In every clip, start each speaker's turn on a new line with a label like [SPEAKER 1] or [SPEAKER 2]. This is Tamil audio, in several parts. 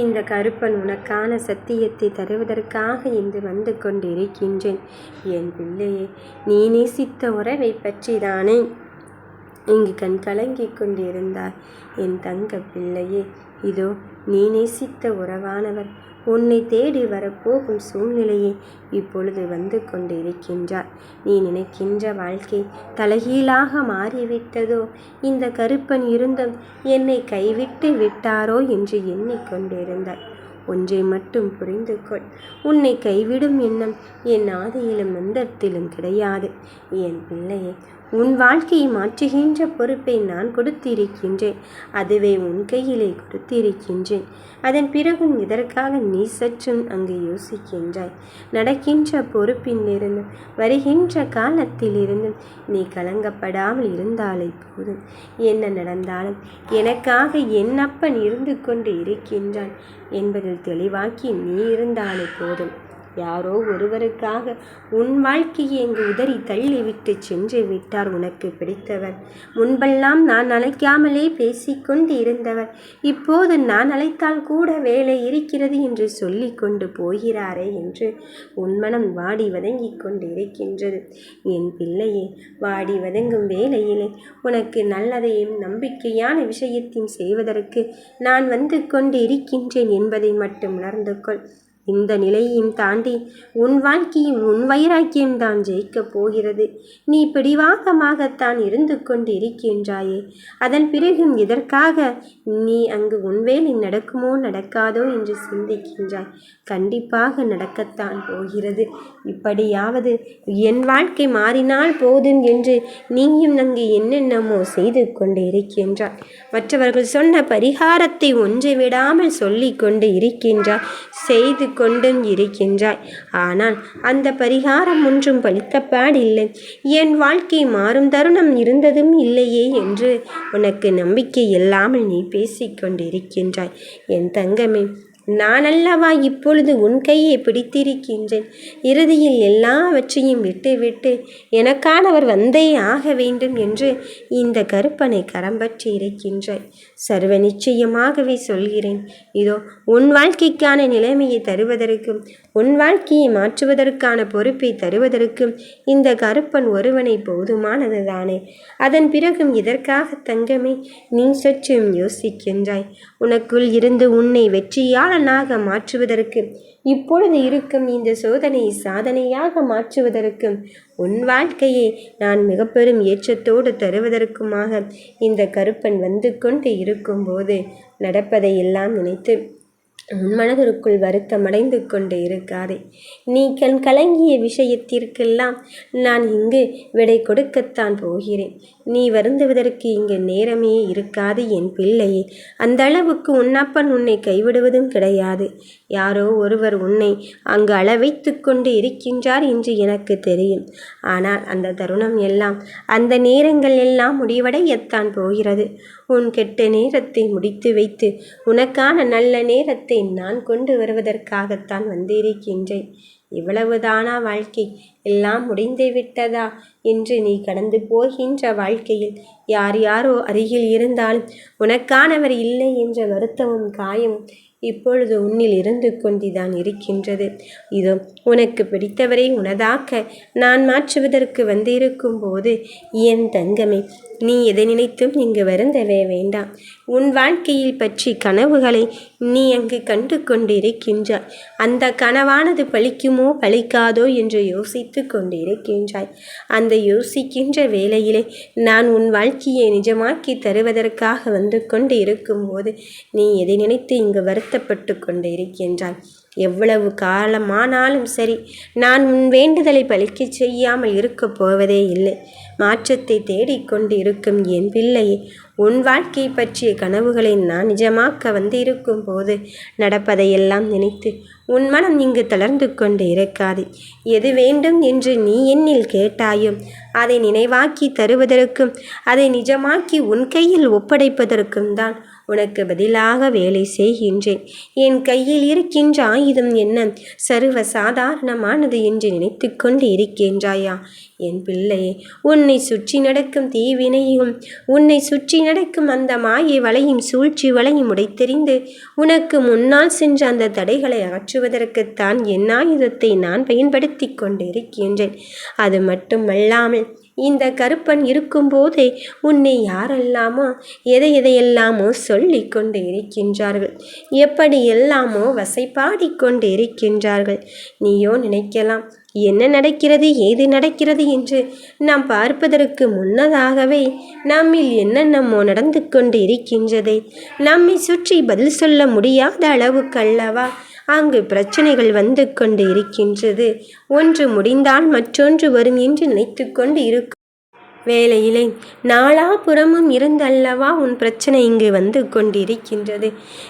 [SPEAKER 1] இந்த கருப்பன் உனக்கான சத்தியத்தை தருவதற்காக இன்று வந்து கொண்டிருக்கின்றேன். என் பிள்ளையே நீ நேசித்த உறவை பற்றி தானே இங்கு கண் கலங்கிக் கொண்டிருந்தாய். என் தங்க பிள்ளையே இதோ நீ நேசித்த உறவானவர். உன்னை தேடி வரப்போகும் சூழ்நிலையை இப்பொழுது வந்து கொண்டிருக்கின்றார். நீ நினைக்கின்ற வாழ்க்கை தலைகீழாக மாறிவிட்டதோ? இந்த கருப்பன் இருந்தும் என்னை கைவிட்டு விட்டாரோ என்று எண்ணிக்கொண்டிருந்தார் ஒன்றை மட்டும் புரிந்து கொள். உன்னை கைவிடும் எண்ணம் என் ஆதியிலும் மந்தத்திலும் கிடையாது. என் பிள்ளையே உன் வாழ்க்கையை மாற்றுகின்ற பொறுப்பை நான் கொடுத்திருக்கின்றேன். அதுவே உன் கையிலே கொடுத்திருக்கின்றேன். அதன் பிறகும் இதற்காக நீ சற்றும் அங்கு யோசிக்கின்றாய்? நடக்கின்ற பொறுப்பிலிருந்தும் வருகின்ற காலத்திலிருந்தும் நீ கலங்கப்படாமல் இருந்தாலே போதும். என்ன நடந்தாலும் எனக்காக என் அப்பன் இருந்து கொண்டு இருக்கின்றான் என்பது தெளிவாக்கி நீ இருந்தாலே போதும். யாரோ ஒருவருக்காக உன் வாழ்க்கையை இங்கு உதறி தள்ளிவிட்டு சென்று விட்டார் உனக்கு பிடித்தவர். முன்பெல்லாம் நான் அழைக்காமலே பேசிக்கொண்டு இருந்தவர். இப்போது நான் அழைத்தால் கூட வேலை இருக்கிறது என்று சொல்லி கொண்டு போகிறாரே என்று உன் மனம் வாடி வதங்கிக் கொண்டு இருக்கின்றது என் பிள்ளையே வாடி வதங்கும் வேலையிலே உனக்கு நல்லதையும் நம்பிக்கையான விஷயத்தையும் செய்வதற்கு நான் வந்து கொண்டு இருக்கின்றேன் என்பதை மட்டும் உணர்ந்து கொள் இந்த நிலையையும் தாண்டி உன் வாழ்க்கையும் உன் வைராக்கியம் தான் ஜெயிக்கப் போகிறது. நீ பிடிவாதமாகத்தான் இருந்து கொண்டு இருக்கின்றாயே அதன் பிறகும் இதற்காக நீ அங்கு உன் வேலை நடக்குமோ நடக்காதோ என்று சிந்திக்கின்றாய். கண்டிப்பாக நடக்கத்தான் போகிறது. இப்படியாவது என் வாழ்க்கை மாறினால் போதும் என்று நீயும் அங்கு என்னென்னமோ செய்து கொண்டு இருக்கின்றாய் மற்றவர்கள் சொன்ன பரிகாரத்தை ஒன்றை விடாமல் சொல்லி கொண்டு இருக்கின்றாய். செய்து கொண்டும் இருக்கின்றாய். ஆனால் அந்த பரிகாரம் ஒன்றும் பலித்தப்பாடில்லை என் வாழ்க்கை மாறும் தருணம் இருந்ததும் இல்லையே என்று உனக்கு நம்பிக்கை இல்லாமல் நீ பேசிக்கொண்டிருக்கின்றாய். என் தங்கமே நான் அல்லவா இப்பொழுது உன் கையை பிடித்திருக்கின்றேன். இறுதியில் எல்லாவற்றையும் விட்டுவிட்டு எனக்கானவர் வந்தே ஆக வேண்டும் என்று இந்த கருப்பனை கரம்பற்றி இருக்கின்றாய். சர்வ நிச்சயமாகவே சொல்கிறேன். இதோ உன் வாழ்க்கைக்கான நிலைமையை தருவதற்கும் உன் வாழ்க்கையை மாற்றுவதற்கான பொறுப்பை தருவதற்கும் இந்த கருப்பன் ஒருவனை போதுமானது தானே அதன் பிறகும் இதற்காக தங்கமே நீ சற்றும் யோசிக்கின்றாய். உனக்குள் இருந்து உன்னை வெற்றியாளனாக மாற்றுவதற்கு இப்பொழுது இருக்கும் இந்த சோதனை சாதனையாக மாற்றுவதற்கும் உன் வாழ்க்கையை நான் மிக பெரும் ஏற்றத்தோடு தருவதற்குமாக இந்த கருப்பன் வந்து கொண்டு இருக்கும்போது நடப்பதை எல்லாம் நினைத்து மனதிற்குள் வருத்தமடைந்து கொண்டு இருக்காதே. நீ கண் கலங்கிய விஷயத்திற்கெல்லாம் நான் இங்கு விடை கொடுக்கத்தான் போகிறேன். நீ வருந்துவதற்கு இங்கு நேரமே இருக்காது என் பிள்ளையே. அந்த அளவுக்கு உன்னப்பன் உன்னை கைவிடுவதும் கிடையாது. யாரோ ஒருவர் உன்னை அங்கு அளவைத்து கொண்டு இருக்கின்றார் என்று எனக்கு தெரியும். ஆனால் அந்த தருணம் எல்லாம் அந்த நேரங்கள் எல்லாம் முடிவடையத்தான் போகிறது. உன் கெட்ட நேரத்தை முடித்து வைத்து உனக்கான நல்ல நேரத்தை நான் கொண்டு வருவதற்காகத்தான் வந்திருக்கின்றேன். இவ்வளவுதானா வாழ்க்கை? எல்லாம் முடிந்து விட்டதா? என்று நீ கடந்து போகின்ற வாழ்க்கையில் யார் யாரோ அருகில் இருந்தாலும் உனக்கானவர் இல்லை என்ற வருத்தமும் காயமும் இப்பொழுது உன்னில் இருந்து கொண்டுதான் இருக்கின்றது. இதோ உனக்கு பிடித்தவரை உனதாக்க நான் மாற்றுவதற்கு வந்திருக்கும் போது என் தங்கமே நீ எதை நினைத்தும் இங்கு வருந்தவே வேண்டாம். உன் வாழ்க்கையில் பற்றி கனவுகளை நீ அங்கு கண்டு கொண்டிருக்கின்றாய். அந்த கனவானது பழிக்குமோ பழிக்காதோ என்று யோசித்து கொண்டிருக்கின்றாய். அந்த யோசிக்கின்ற வேளையிலே நான் உன் வாழ்க்கையை நிஜமாக்கி தருவதற்காக வந்து கொண்டு இருக்கும்போது நீ எதை நினைத்து இங்கு வரு வருத்தப்பட்டு கொண்டு இருக்கின்றாய் எவ்வளவு காலமானாலும் சரி நான் உன் வேண்டுதலை பலிக்க செய்யாமல் இருக்கப் போவதே இல்லை. மாற்றத்தை தேடிக்கொண்டு இருக்கும் என் பிள்ளையே உன் வாழ்க்கை பற்றிய கனவுகளை நான் நிஜமாக்க வந்து இருக்கும் போது நடப்பதையெல்லாம் நினைத்து உன் மனம் இங்கு தளர்ந்து கொண்டு இருக்காது. எது வேண்டும் என்று நீ என்னில் கேட்டாயும் அதை நினைவாக்கி தருவதற்கும் அதை நிஜமாக்கி உன் கையில் ஒப்படைப்பதற்கும் தான் உனக்கு பதிலாக வேலை செய்கின்றேன். என் கையில் இருக்கின்ற ஆயுதம் என்ன? சர்வ சாதாரணமானது என்று நினைத்து கொண்டு இருக்கின்றாயா? என் பிள்ளையே உன்னை சுற்றி நடக்கும் தீவினையும் உன்னை சுற்றி நடக்கும் அந்த மாயை வலையும் சூழ்ச்சி வலையும் உடைத்தெறிந்து உனக்கு முன்னால் சென்ற அந்த தடைகளை அகற்றுவதற்குத்தான் என் ஆயுதத்தை நான் பயன்படுத்தி கொண்டிருக்கின்றேன். அது மட்டுமல்லாமல் இந்த கருப்பன் இருக்கும்போதே உன்னை யாரெல்லாமோ எதை எதையெல்லாமோ சொல்லி கொண்டு இருக்கின்றார்கள் எப்படி எல்லாமோ வசைப்பாடி கொண்டு இருக்கின்றார்கள் நீயோ நினைக்கலாம் என்ன நடக்கிறது ஏது நடக்கிறது என்று நாம் பார்ப்பதற்கு முன்னதாகவே நம்மில் என்னென்னமோ நடந்து கொண்டு இருக்கின்றதே நம்மை சுற்றி பதில் சொல்ல முடியாத அளவுக்கு அல்லவா? அங்கு பிரச்சனைகள் வந்து கொண்டு இருக்கின்றது. ஒன்று முடிந்தால் மற்றொன்று வரும் என்று நினைத்து கொண்டு இருக்கும் வேலையிலே நாலாபுறமும் இருந்தல்லவா உன் பிரச்சனை இங்கு வந்து கொண்டிருக்கின்றது?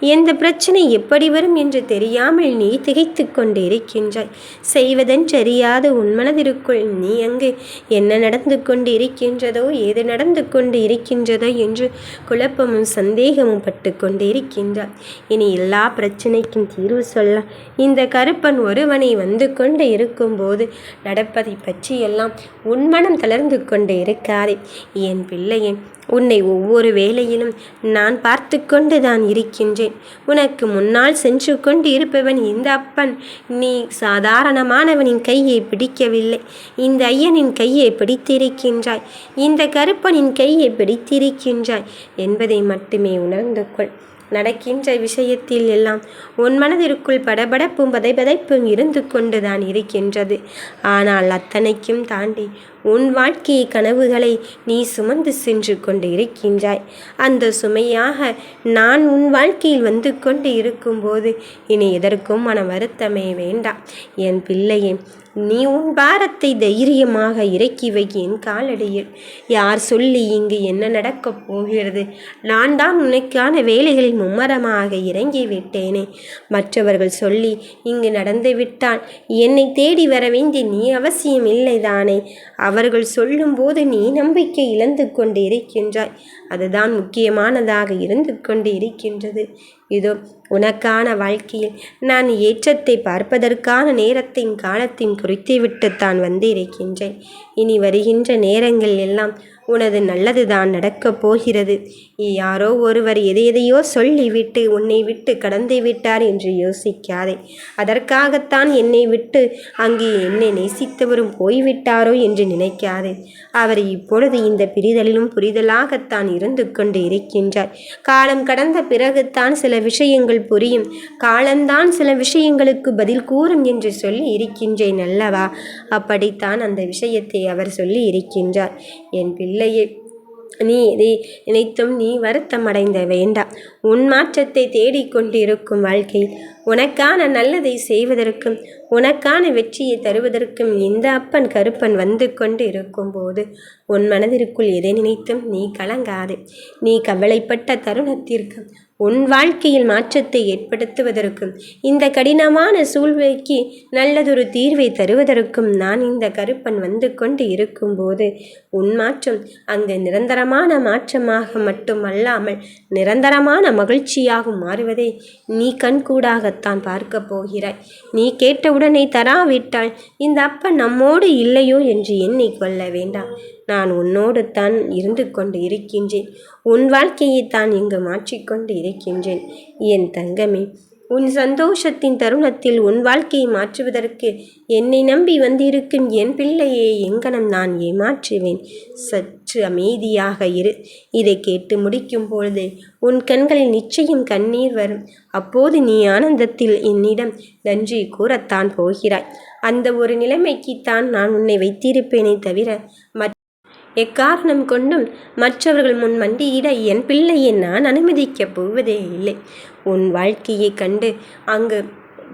[SPEAKER 1] எந்த பிரச்சனை எப்படி வரும் என்று தெரியாமல் நீ திகைத்து கொண்டிருக்கின்றாய். செய்வதென்றறியாத உன் மனதிற்குள். நீ அங்கு என்ன நடந்து கொண்டிருக்கின்றதோ ஏது நடந்து கொண்டு இருக்கின்றதோ என்று குழப்பமும் சந்தேகமும் பட்டு கொண்டிருக்கின்றாய். இனி எல்லா பிரச்சனைக்கும் தீர்வு சொல்ல இந்த கருப்பன் ஒருவனை வந்து கொண்டு இருக்கும்போது நடப்பதை பற்றியெல்லாம் உன் மனம் தளர்ந்து கொண்டு இருக்காதே என் பிள்ளையே உன்னை ஒவ்வொரு வேளையிலும் நான் பார்த்து கொண்டு தான் இருக்கின்றேன். உனக்கு முன்னால் சென்று கொண்டு இருப்பவன் இந்த அப்பன். நீ சாதாரணமானவனின் கையை பிடிக்கவில்லை. இந்த ஐயனின் கையை பிடித்திருக்கின்றாய். இந்த கருப்பனின் கையை பிடித்திருக்கின்றாய் என்பதை மட்டுமே உணர்ந்து கொள். நடக்கின்ற விஷயத்தில் எல்லாம் உன் மனதிற்குள் படபடப்பும் பதைபதைப்பும் இருந்து கொண்டுதான் இருக்கின்றது. ஆனால் அத்தனைக்கும் தாண்டி உன் வாழ்க்கை கனவுகளை நீ சுமந்து சென்று கொண்டு இருக்கின்றாய் அந்த சுமையாக நான் உன் வாழ்க்கையில் வந்து கொண்டு இருக்கும்போது இனி எதற்கும் மன வருத்தமே வேண்டாம். என் பிள்ளையே நீ உன் பாரத்தை தைரியமாக இறக்கி வை என் காலடியில். யார் சொல்லி இங்கு என்ன நடக்கப் போகிறது? நான் தான் உனக்கான வேலைகளில் மும்மரமாக இறங்கி விட்டேனே. மற்றவர்கள் சொல்லி இங்கு நடந்துவிட்டால் என்னை தேடி வர வேண்டிய நீ அவசியம் இல்லைதானே அவர்கள் சொல்லும்போது நீ நம்பிக்கை இழந்து கொண்டு இருக்கின்றாய் அதுதான் முக்கியமானதாக இருந்து கொண்டு இருக்கின்றது இதோ உனக்கான வாழ்க்கையில் நான் ஏற்றத்தை பார்ப்பதற்கான நேரத்தின் காலத்தின் குறித்துவிட்டுத்தான் வந்து இருக்கின்றேன் இனி வருகின்ற நேரங்கள் எல்லாம் உனது நல்லதுதான் நடக்கப் போகிறது. யாரோ ஒருவர் எதை எதையோ சொல்லிவிட்டு உன்னை விட்டு கடந்து விட்டார் என்று யோசிக்காதே. அதற்காகத்தான் என்னை விட்டு அங்கே என்னை நேசித்தவரும் போய்விட்டாரோ என்று நினைக்காதே. அவர் இப்பொழுது இந்த பிரிதலிலும் புரிதலாகத்தான் இருந்து கொண்டு இருக்கின்றார். காலம் கடந்த பிறகுத்தான் சில விஷயங்கள் புரியும். காலம்தான் சில விஷயங்களுக்கு பதில் கூறும் என்று சொல்லி இருக்கின்றேன் அல்லவா? அப்படித்தான் அந்த விஷயத்தை அவர் சொல்லி இருக்கின்றார். என் இல்லையே. நீ இதை நினைத்தும் நீ வருத்தம் அடைந்த வேண்டாம் உன் மாற்றத்தை தேடிக்கொண்டிருக்கும் வாழ்க்கையில் உனக்கான நல்லதை செய்வதற்கும் உனக்கான வெற்றியை தருவதற்கும் இந்த அப்பன் கருப்பன் வந்து கொண்டு இருக்கும்போது உன் மனதிற்குள் எதை நினைத்தும் நீ கலங்காதே. நீ கவலைப்பட்ட தருணத்திற்கு உன் வாழ்க்கையில் மாற்றத்தை ஏற்படுத்துவதற்கும் இந்த கடினமான சூழ்நிலைக்கு நல்லதொரு தீர்வை தருவதற்கும் நான் இந்த கருப்பன் வந்து கொண்டு இருக்கும்போது உன் மாற்றம் அங்கு நிரந்தரமான மாற்றமாக மட்டுமல்லாமல் நிரந்தரமான மகிழ்ச்சியாக மாறுவதை நீ கண்கூடாகத்தான் பார்க்கப் போகிறாய். நீ கேட்டவுடனே தராவிட்டால் இந்த அப்பன் நம்மோடு இல்லையோ என்று எண்ணிக்கொள்ள வேண்டாம். நான் உன்னோடு தான் இருந்து கொண்டு இருக்கின்றேன். உன் வாழ்க்கையை தான் இங்கு மாற்றிக்கொண்டு இருக்கின்றேன். என் தங்கமே உன் சந்தோஷத்தின் தருணத்தில் உன் வாழ்க்கையை மாற்றுவதற்கு என்னை நம்பி வந்திருக்கும் என் பிள்ளையை எங்கனம் நான் ஏமாற்றுவேன். சற்று அமைதியாக இரு. இதை கேட்டு முடிக்கும் பொழுது உன் கண்களில் நிச்சயம் கண்ணீர் வரும். அப்போது நீ ஆனந்தத்தில் என்னிடம் நன்றி கூறத்தான் போகிறாய். அந்த ஒரு நிலைமைக்குத்தான் நான் உன்னை வைத்திருப்பேனே தவிர எக்காரணம் கொண்டும் மற்றவர்கள் முன் மண்டியிட என் பிள்ளையை நான் அனுமதிக்கப் போவதே இல்லை. உன் வாழ்க்கையை கண்டு அங்கு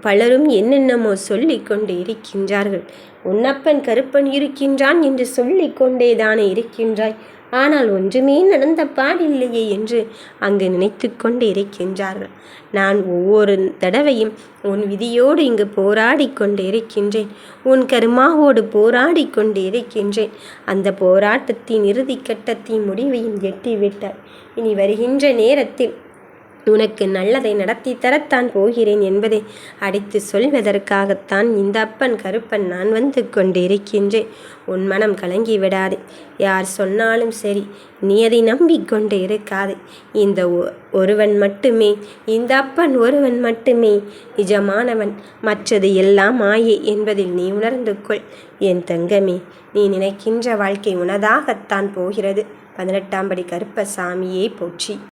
[SPEAKER 1] பலரும் என்னென்னமோ சொல்லிக் கொண்டு இருக்கின்றார்கள். உன்னப்பன் கருப்பன் இருக்கின்றான் என்று சொல்லிக் கொண்டே தானே இருக்கின்றாய். ஆனால் ஒன்றுமே நடந்த பாடில்லையே என்று அங்கு நினைத்து கொண்டு இருக்கின்றார்கள். நான் ஒவ்வொரு தடவையும் உன் விதியோடு இங்கு போராடி கொண்டு இருக்கின்றேன். உன் கருமாவோடு போராடி கொண்டு இருக்கின்றேன். அந்த போராட்டத்தின் இறுதி கட்டத்தின் முடிவையும் எட்டிவிட்டார் இனி வருகின்ற நேரத்தில் உனக்கு நல்லதை நடத்தி தரத்தான் போகிறேன் என்பதை அடித்து சொல்வதற்காகத்தான் இந்த அப்பன் கருப்பன் நான் வந்து கொண்டிருக்கின்றேன். உன் மனம் கலங்கி விடாதே. யார் சொன்னாலும் சரி நீ அதை நம்பிக்கொண்டு இருக்காது. இந்த ஒருவன் மட்டுமே இந்த அப்பன் ஒருவன் மட்டுமே நிஜமானவன். மற்றது எல்லாம் மாயே என்பதில் நீ உணர்ந்து கொள். என் தங்கமே நீ நினைக்கின்ற வாழ்க்கை உனதாகத்தான் போகிறது. பதினெட்டாம் படி கருப்பசாமியை போற்றி.